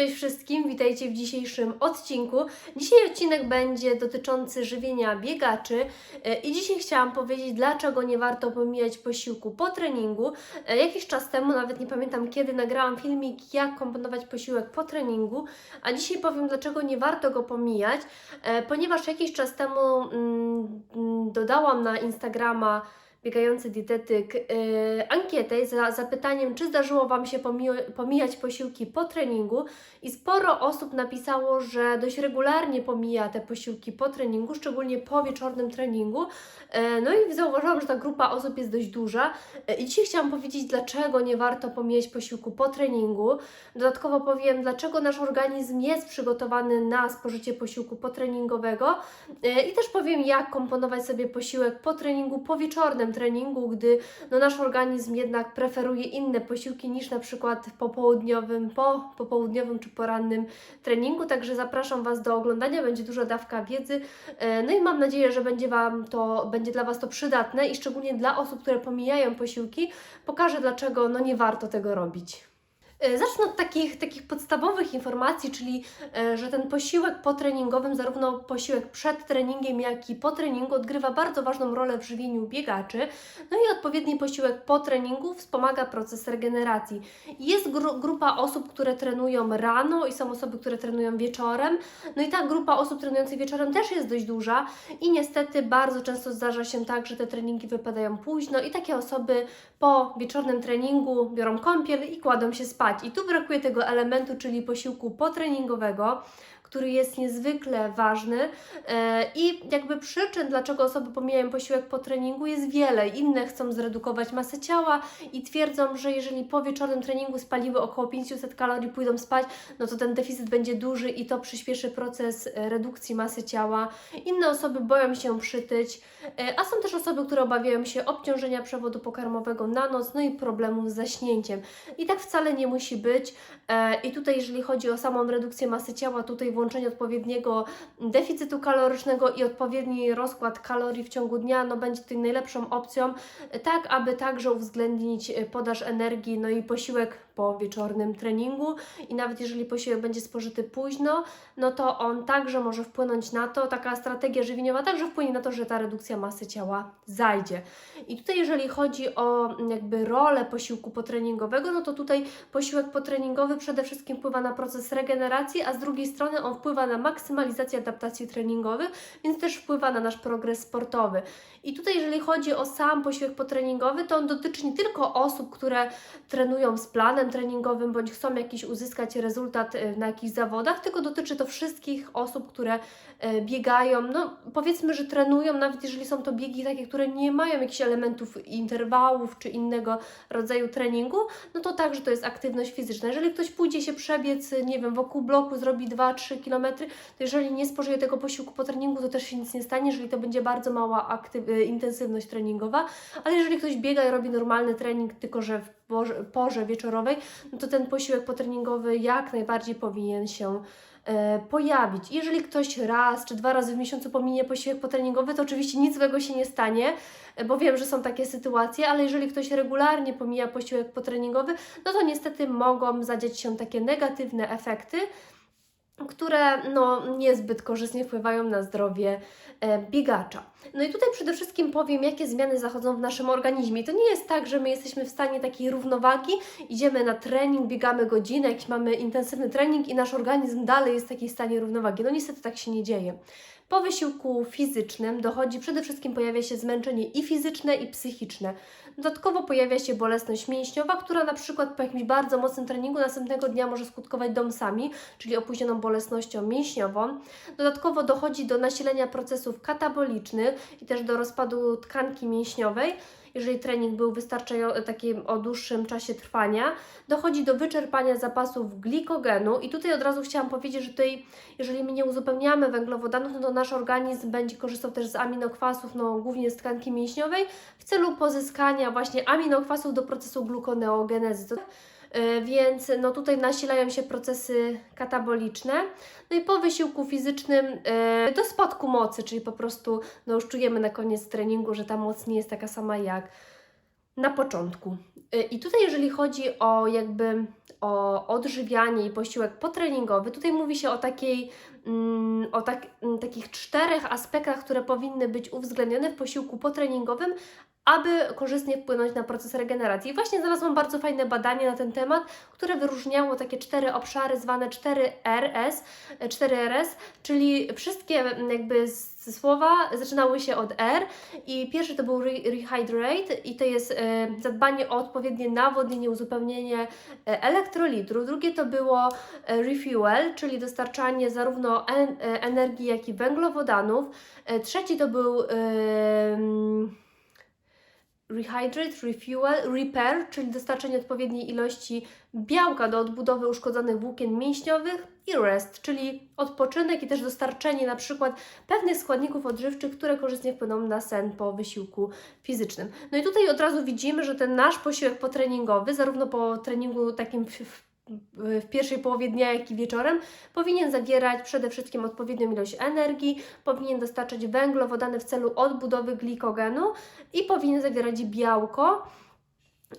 cześć wszystkim, witajcie w dzisiejszym odcinku. Dzisiaj odcinek będzie dotyczący żywienia biegaczy e, i dzisiaj chciałam powiedzieć, dlaczego nie warto pomijać posiłku po treningu. E, Jakiś czas temu, nawet nie pamiętam kiedy, nagrałam filmik, jak komponować posiłek po treningu, a dzisiaj powiem, dlaczego nie warto go pomijać, e, ponieważ jakiś czas temu mm, mm, dodałam na Instagrama biegający dietetyk yy, ankietę za zapytaniem, czy zdarzyło Wam się pomi- pomijać posiłki po treningu i sporo osób napisało, że dość regularnie pomija te posiłki po treningu, szczególnie po wieczornym treningu. Yy, no i zauważyłam, że ta grupa osób jest dość duża Yy, i dzisiaj chciałam powiedzieć, dlaczego nie warto pomijać posiłku po treningu. Dodatkowo powiem, dlaczego nasz organizm jest przygotowany na spożycie posiłku potreningowego yy, i też powiem, jak komponować sobie posiłek po treningu, po wieczornym treningu, gdy no, nasz organizm jednak preferuje inne posiłki niż na przykład w popołudniowym, po popołudniowym czy porannym treningu. Także zapraszam Was do oglądania, będzie duża dawka wiedzy. E, No i mam nadzieję, że będzie Wam to, będzie dla Was to przydatne i szczególnie dla osób, które pomijają posiłki, pokażę dlaczego no nie warto tego robić. E, Zacznę od takich, takich podstawowych informacji, czyli e, że ten posiłek potreningowym, zarówno posiłek przed treningiem, jak i po treningu odgrywa bardzo ważną rolę w żywieniu biegaczy. No i odpowiedni posiłek po treningu wspomaga proces regeneracji. Jest gru, grupa osób, które trenują rano i są osoby, które trenują wieczorem. No i ta grupa osób trenujących wieczorem też jest dość duża i niestety bardzo często zdarza się tak, że te treningi wypadają późno i takie osoby po wieczornym treningu biorą kąpiel i kładą się spać. I tu brakuje tego elementu, czyli posiłku potreningowego, który jest niezwykle ważny e, i jakby przyczyn, dlaczego osoby pomijają posiłek po treningu jest wiele. Inne chcą zredukować masę ciała i twierdzą, że jeżeli po wieczornym treningu spaliły około 500 kalorii, pójdą spać, no to ten deficyt będzie duży i to przyspieszy proces e, redukcji masy ciała. Inne osoby boją się przytyć, e, a są też osoby, które obawiają się obciążenia przewodu pokarmowego na noc, no i problemów z zaśnięciem. I tak wcale nie musi być. I tutaj, jeżeli chodzi o samą redukcję masy ciała, tutaj włączenie odpowiedniego deficytu kalorycznego i odpowiedni rozkład kalorii w ciągu dnia, no będzie tutaj najlepszą opcją, tak aby także uwzględnić podaż energii, no i posiłek po wieczornym treningu. I nawet jeżeli posiłek będzie spożyty późno, no to on także może wpłynąć na to, taka strategia żywieniowa także wpłynie na to, że ta redukcja masy ciała zajdzie. I tutaj, jeżeli chodzi o jakby rolę posiłku potreningowego, no to tutaj posiłek potreningowy przede wszystkim wpływa na proces regeneracji, a z drugiej strony on wpływa na maksymalizację adaptacji treningowych, więc też wpływa na nasz progres sportowy. I tutaj, jeżeli chodzi o sam posiłek potreningowy, to on dotyczy nie tylko osób, które trenują z planem treningowym bądź chcą jakiś uzyskać rezultat e, na jakichś zawodach, tylko dotyczy to wszystkich osób, które e, biegają, no powiedzmy, że trenują, nawet jeżeli są to biegi takie, które nie mają jakichś elementów interwałów czy innego rodzaju treningu, no to także to jest aktywność fizyczna. Jeżeli ktoś pójdzie się przebiec, nie wiem, wokół bloku, zrobi 2-3 km, to jeżeli nie spożyje tego posiłku po treningu, to też się nic nie stanie, jeżeli to będzie bardzo mała aktyw- y, intensywność treningowa, ale jeżeli ktoś biega i robi normalny trening, tylko że w porze, porze wieczorowej, no to ten posiłek potreningowy jak najbardziej powinien się e, pojawić. Jeżeli ktoś raz czy dwa razy w miesiącu pominie posiłek potreningowy, to oczywiście nic złego się nie stanie, e, bo wiem, że są takie sytuacje, ale jeżeli ktoś regularnie pomija posiłek potreningowy, no to niestety mogą zadziać się takie negatywne efekty, które no, niezbyt korzystnie wpływają na zdrowie e, biegacza. No i tutaj przede wszystkim powiem, jakie zmiany zachodzą w naszym organizmie. To nie jest tak, że my jesteśmy w stanie takiej równowagi, idziemy na trening, biegamy godzinę, jakiś mamy intensywny trening i nasz organizm dalej jest w takiej stanie równowagi. No niestety tak się nie dzieje. Po wysiłku fizycznym dochodzi przede wszystkim pojawia się zmęczenie i fizyczne, i psychiczne. Dodatkowo pojawia się bolesność mięśniowa, która na przykład po jakimś bardzo mocnym treningu następnego dnia może skutkować domsami, czyli opóźnioną bolesnością mięśniową. Dodatkowo dochodzi do nasilenia procesów katabolicznych i też do rozpadu tkanki mięśniowej jeżeli trening był wystarczający takim o dłuższym czasie trwania, dochodzi do wyczerpania zapasów glikogenu i tutaj od razu chciałam powiedzieć, że tutaj jeżeli my nie uzupełniamy węglowodanów, no to nasz organizm będzie korzystał też z aminokwasów, no głównie z tkanki mięśniowej w celu pozyskania właśnie aminokwasów do procesu glukoneogenezy. E, więc no tutaj nasilają się procesy kataboliczne. No i po wysiłku fizycznym e, do spadku mocy, czyli po prostu no już czujemy na koniec treningu, że ta moc nie jest taka sama jak na początku. Y, I tutaj, jeżeli chodzi o jakby o odżywianie i posiłek potreningowy, tutaj mówi się o takiej mm, o tak, takich czterech aspektach, które powinny być uwzględnione w posiłku potreningowym, aby korzystnie wpłynąć na proces regeneracji. Właśnie znalazłam bardzo fajne badanie na ten temat, które wyróżniało takie cztery obszary zwane 4RS, e, 4RS, czyli wszystkie jakby słowa zaczynały się od R i pierwszy to był re rehydrate i to jest e, zadbanie o odpowiednie nawodnienie, uzupełnienie e, elektrolitru. Drugie to było e, refuel, czyli dostarczanie zarówno en, energii, jak i węglowodanów. Trzeci to był rehydrate, refuel, repair, czyli dostarczenie odpowiedniej ilości białka do odbudowy uszkodzonych włókien mięśniowych i rest, czyli odpoczynek i też dostarczenie na przykład pewnych składników odżywczych, które korzystnie wpłyną na sen po wysiłku fizycznym. No i tutaj od razu widzimy, że ten nasz posiłek potreningowy, zarówno po treningu takim w, w pierwszej połowie dnia, jak i wieczorem, powinien zawierać przede wszystkim odpowiednią ilość energii, powinien dostarczać węglowodany w celu odbudowy glikogenu i powinien zawierać białko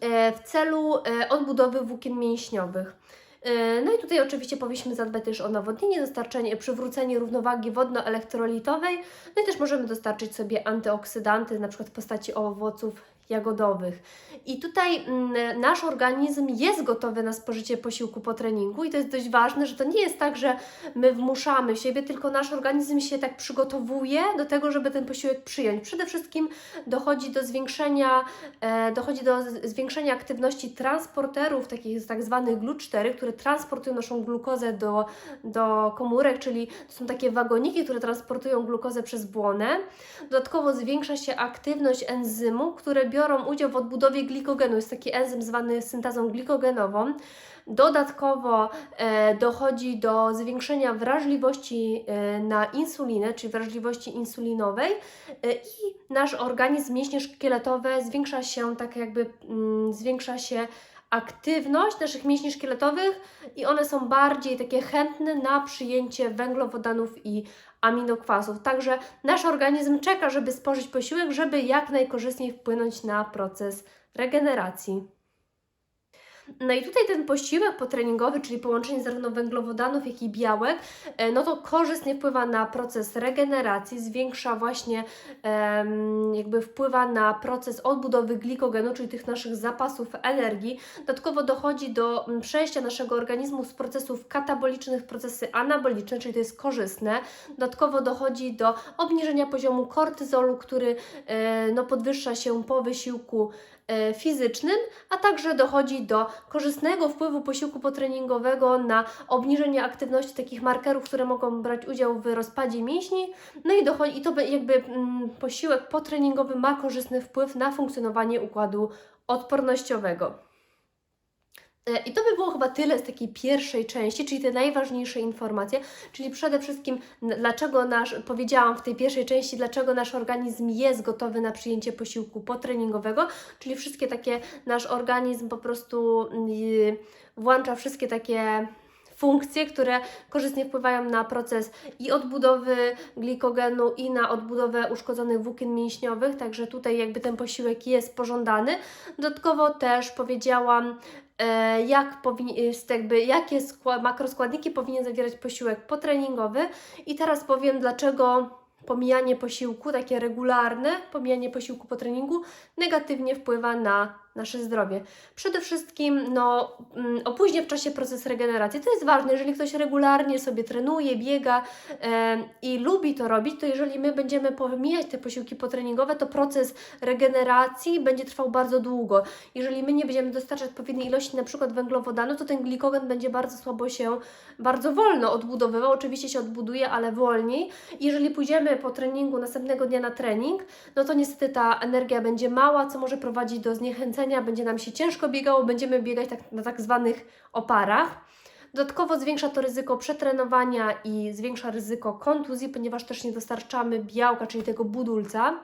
e, w celu e, odbudowy włókien mięśniowych. E, No i tutaj oczywiście powinniśmy zadbać też o nawodnienie, dostarczenie, przywrócenie równowagi wodno-elektrolitowej, no i też możemy dostarczyć sobie antyoksydanty, na przykład w postaci owoców jagodowych. I tutaj mm, nasz organizm jest gotowy na spożycie posiłku po treningu i to jest dość ważne, że to nie jest tak, że my wmuszamy siebie, tylko nasz organizm się tak przygotowuje do tego, żeby ten posiłek przyjąć. Przede wszystkim dochodzi do zwiększenia, e, dochodzi do zwiększenia aktywności transporterów, takich tak zwanych GLU4, które transportują naszą glukozę do, do komórek, czyli to są takie wagoniki, które transportują glukozę przez błonę. Dodatkowo zwiększa się aktywność enzymu, które biorą udział w odbudowie glikogenu. Jest taki enzym zwany syntazą glikogenową. Dodatkowo e, dochodzi do zwiększenia wrażliwości e, na insulinę, czyli wrażliwości insulinowej e, i nasz organizm, mięśnie szkieletowe zwiększa się tak jakby, mm, zwiększa się aktywność naszych mięśni szkieletowych i one są bardziej takie chętne na przyjęcie węglowodanów i aminokwasów. Także nasz organizm czeka, żeby spożyć posiłek, żeby jak najkorzystniej wpłynąć na proces regeneracji. No i tutaj ten posiłek potreningowy, czyli połączenie zarówno węglowodanów, jak i białek, e, no to korzystnie wpływa na proces regeneracji, zwiększa właśnie, jakby wpływa na proces odbudowy glikogenu, czyli tych naszych zapasów energii. Dodatkowo dochodzi do przejścia naszego organizmu z procesów katabolicznych w procesy anaboliczne, czyli to jest korzystne. Dodatkowo dochodzi do obniżenia poziomu kortyzolu, który e, no, podwyższa się po wysiłku fizycznym, a także dochodzi do korzystnego wpływu posiłku potreningowego na obniżenie aktywności takich markerów, które mogą brać udział w rozpadzie mięśni. No i, dochodzi, i to jakby mm, posiłek potreningowy ma korzystny wpływ na funkcjonowanie układu odpornościowego. E, I to by było chyba tyle z takiej pierwszej części, czyli te najważniejsze informacje, czyli przede wszystkim dlaczego nasz, powiedziałam w tej pierwszej części, dlaczego nasz organizm jest gotowy na przyjęcie posiłku potreningowego, czyli wszystkie takie, nasz organizm po prostu yy, włącza wszystkie takie funkcje, które korzystnie wpływają na proces i odbudowy glikogenu i na odbudowę uszkodzonych włókien mięśniowych, także tutaj jakby ten posiłek jest pożądany. Dodatkowo też powiedziałam, e, jak jest jakby, jakie skła- makroskładniki powinien zawierać posiłek potreningowy i teraz powiem, dlaczego pomijanie posiłku, takie regularne pomijanie posiłku po treningu negatywnie wpływa na nasze zdrowie. Przede wszystkim no, mm, opóźnia w czasie proces regeneracji. To jest ważne, jeżeli ktoś regularnie sobie trenuje, biega i lubi to robić, to jeżeli my będziemy pomijać te posiłki potreningowe, to proces regeneracji będzie trwał bardzo długo. Jeżeli my nie będziemy dostarczać odpowiedniej ilości na przykład węglowodanu, to ten glikogen będzie bardzo słabo się, bardzo wolno odbudowywał. Oczywiście się odbuduje, ale wolniej. Jeżeli pójdziemy po treningu następnego dnia na trening, no to niestety ta energia będzie mała, co może prowadzić do zniechęcenia, będzie nam się ciężko biegało, będziemy biegać tak, na tak zwanych oparach. Dodatkowo zwiększa to ryzyko przetrenowania i zwiększa ryzyko kontuzji, ponieważ też nie dostarczamy białka, czyli tego budulca.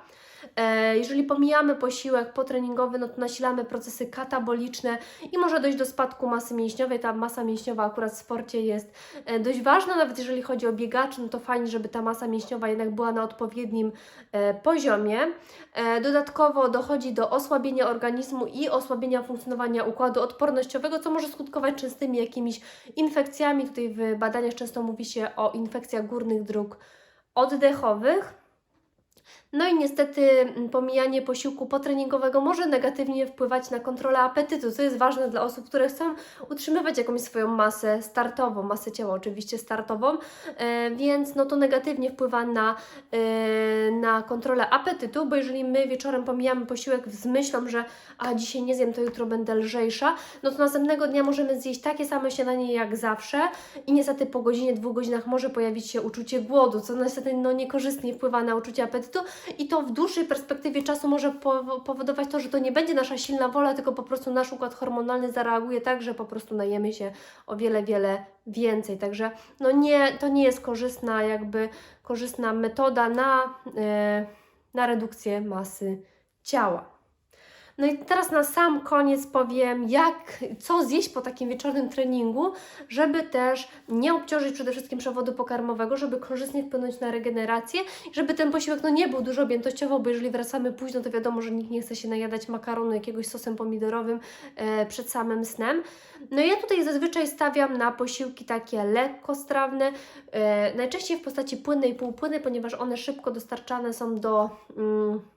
E, Jeżeli pomijamy posiłek potreningowy, no to nasilamy procesy kataboliczne i może dojść do spadku masy mięśniowej. Ta masa mięśniowa akurat w sporcie jest e, dość ważna, nawet jeżeli chodzi o biegaczy, no to fajnie, żeby ta masa mięśniowa jednak była na odpowiednim e, poziomie. Dodatkowo dochodzi do osłabienia organizmu i osłabienia funkcjonowania układu odpornościowego, co może skutkować częstymi jakimiś infekcjami. Tutaj w badaniach często mówi się o infekcjach górnych dróg oddechowych. No i niestety mm, pomijanie posiłku potreningowego może negatywnie wpływać na kontrolę apetytu, co jest ważne dla osób, które chcą utrzymywać jakąś swoją masę startową, masę ciała oczywiście startową, e, więc no to negatywnie wpływa na, e, na kontrolę apetytu, bo jeżeli my wieczorem pomijamy posiłek z myślą, że a dzisiaj nie zjem, to jutro będę lżejsza, no to następnego dnia możemy zjeść takie same śniadanie jak zawsze i niestety po godzinie, dwóch godzinach może pojawić się uczucie głodu, co niestety no, niekorzystnie wpływa na uczucie apetytu i to w dłuższej perspektywie czasu może powo- powodować to, że to nie będzie nasza silna wola, tylko po prostu nasz układ hormonalny zareaguje tak, że po prostu najemy się o wiele, wiele więcej. Także no nie, to nie jest korzystna jakby korzystna metoda na, e, na redukcję masy ciała. No i teraz na sam koniec powiem, jak, co zjeść po takim wieczornym treningu, żeby też nie obciążyć przede wszystkim przewodu pokarmowego, żeby korzystnie wpłynąć na regenerację, żeby ten posiłek no, nie był dużo objętościowo, bo jeżeli wracamy późno, to wiadomo, że nikt nie chce się najadać makaronu jakiegoś sosem pomidorowym e, przed samym snem. No ja tutaj zazwyczaj stawiam na posiłki takie lekkostrawne, e, najczęściej w postaci płynnej półpłynnej, ponieważ one szybko dostarczane są do... Mm,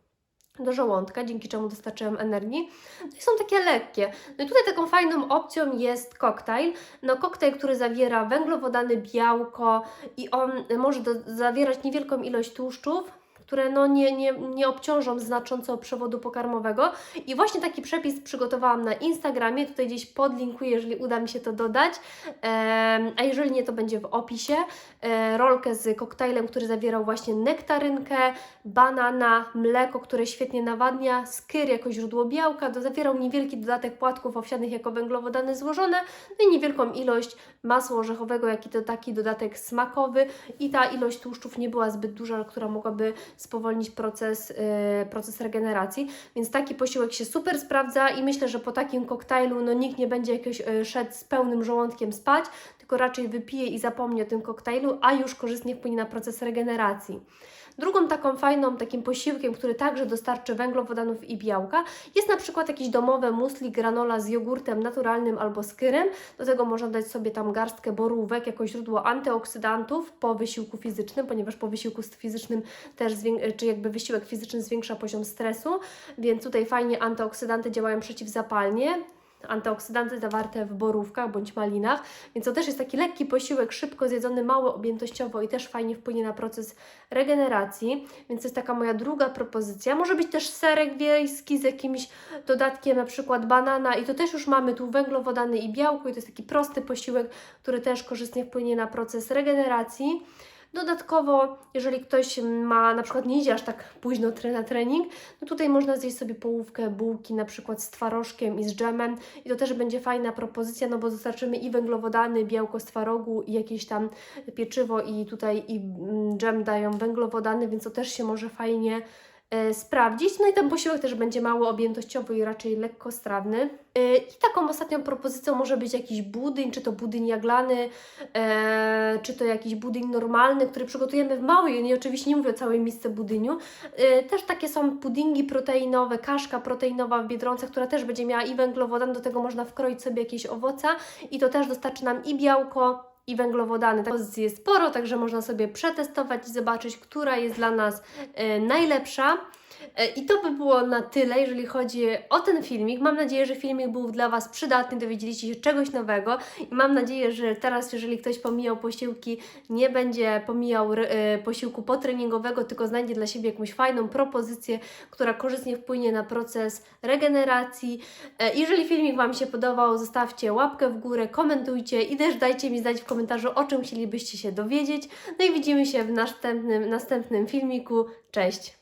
do żołądka, dzięki czemu dostarczają energii. No i są takie lekkie. No i tutaj taką fajną opcją jest koktajl. No koktajl, który zawiera węglowodany, białko i on może do, zawierać niewielką ilość tłuszczów, które no nie, nie, nie obciążą znacząco przewodu pokarmowego. I właśnie taki przepis przygotowałam na Instagramie, tutaj gdzieś podlinkuję, jeżeli uda mi się to dodać, a jeżeli nie, to będzie w opisie. E, rolkę z koktajlem, który zawierał właśnie nektarynkę, banana, mleko, które świetnie nawadnia, skyr jako źródło białka, do, zawierał niewielki dodatek płatków owsianych jako węglowodany złożone, no i niewielką ilość masła orzechowego, jak i to taki dodatek smakowy. I ta ilość tłuszczów nie była zbyt duża, która mogłaby spowolnić proces, e, proces regeneracji, więc taki posiłek się super sprawdza i myślę, że po takim koktajlu no, nikt nie będzie jakoś e, szedł z pełnym żołądkiem spać, tylko raczej wypije i zapomni o tym koktajlu, a już korzystnie wpłynie na proces regeneracji. Drugą taką fajną takim posiłkiem, który także dostarczy węglowodanów i białka, jest na przykład jakieś domowe musli granola z jogurtem naturalnym albo skyrem. Do tego można dać sobie tam garstkę borówek jako źródło antyoksydantów po wysiłku fizycznym, ponieważ po wysiłku fizycznym też czy jakby wysiłek fizyczny zwiększa poziom stresu, więc tutaj fajnie antyoksydanty działają przeciwzapalnie antyoksydanty zawarte w borówkach bądź malinach, więc to też jest taki lekki posiłek, szybko zjedzony, mało objętościowo i też fajnie wpłynie na proces regeneracji, więc to jest taka moja druga propozycja. Może być też serek wiejski z jakimś dodatkiem, na przykład banana i to też już mamy tu węglowodany i białko i to jest taki prosty posiłek, który też korzystnie wpłynie na proces regeneracji. Dodatkowo, jeżeli ktoś ma, na przykład nie idzie aż tak późno na trening, no tutaj można zjeść sobie połówkę bułki na przykład z twarożkiem i z dżemem i to też będzie fajna propozycja, no bo dostarczymy i węglowodany, białko z twarogu i jakieś tam pieczywo i tutaj i mm, dżem dają węglowodany, więc to też się może fajnie sprawdzić. No i ten posiłek też będzie mało objętościowy i raczej lekkostrawny. E, I taką ostatnią propozycją może być jakiś budyń, czy to budyń jaglany, e, czy to jakiś budyń normalny, który przygotujemy w małej, nie oczywiście nie mówię o całej misce budyniu. E, też takie są puddingi proteinowe, kaszka proteinowa w Biedronce, która też będzie miała i węglowodan, do tego można wkroić sobie jakieś owoce i to też dostarczy nam i białko, i węglowodany. Tak pozycji jest sporo, także można sobie przetestować i zobaczyć, która jest dla nas e, najlepsza. E, I to by było na tyle, jeżeli chodzi o ten filmik. Mam nadzieję, że filmik był dla Was przydatny, dowiedzieliście się czegoś nowego i mam nadzieję, że teraz, jeżeli ktoś pomijał posiłki, nie będzie pomijał e, posiłku potreningowego, tylko znajdzie dla siebie jakąś fajną propozycję, która korzystnie wpłynie na proces regeneracji. E, Jeżeli filmik Wam się podobał, zostawcie łapkę w górę, komentujcie i też dajcie mi znać w komentarzu, o czym chcielibyście się dowiedzieć. No i widzimy się w następnym, następnym filmiku. Cześć!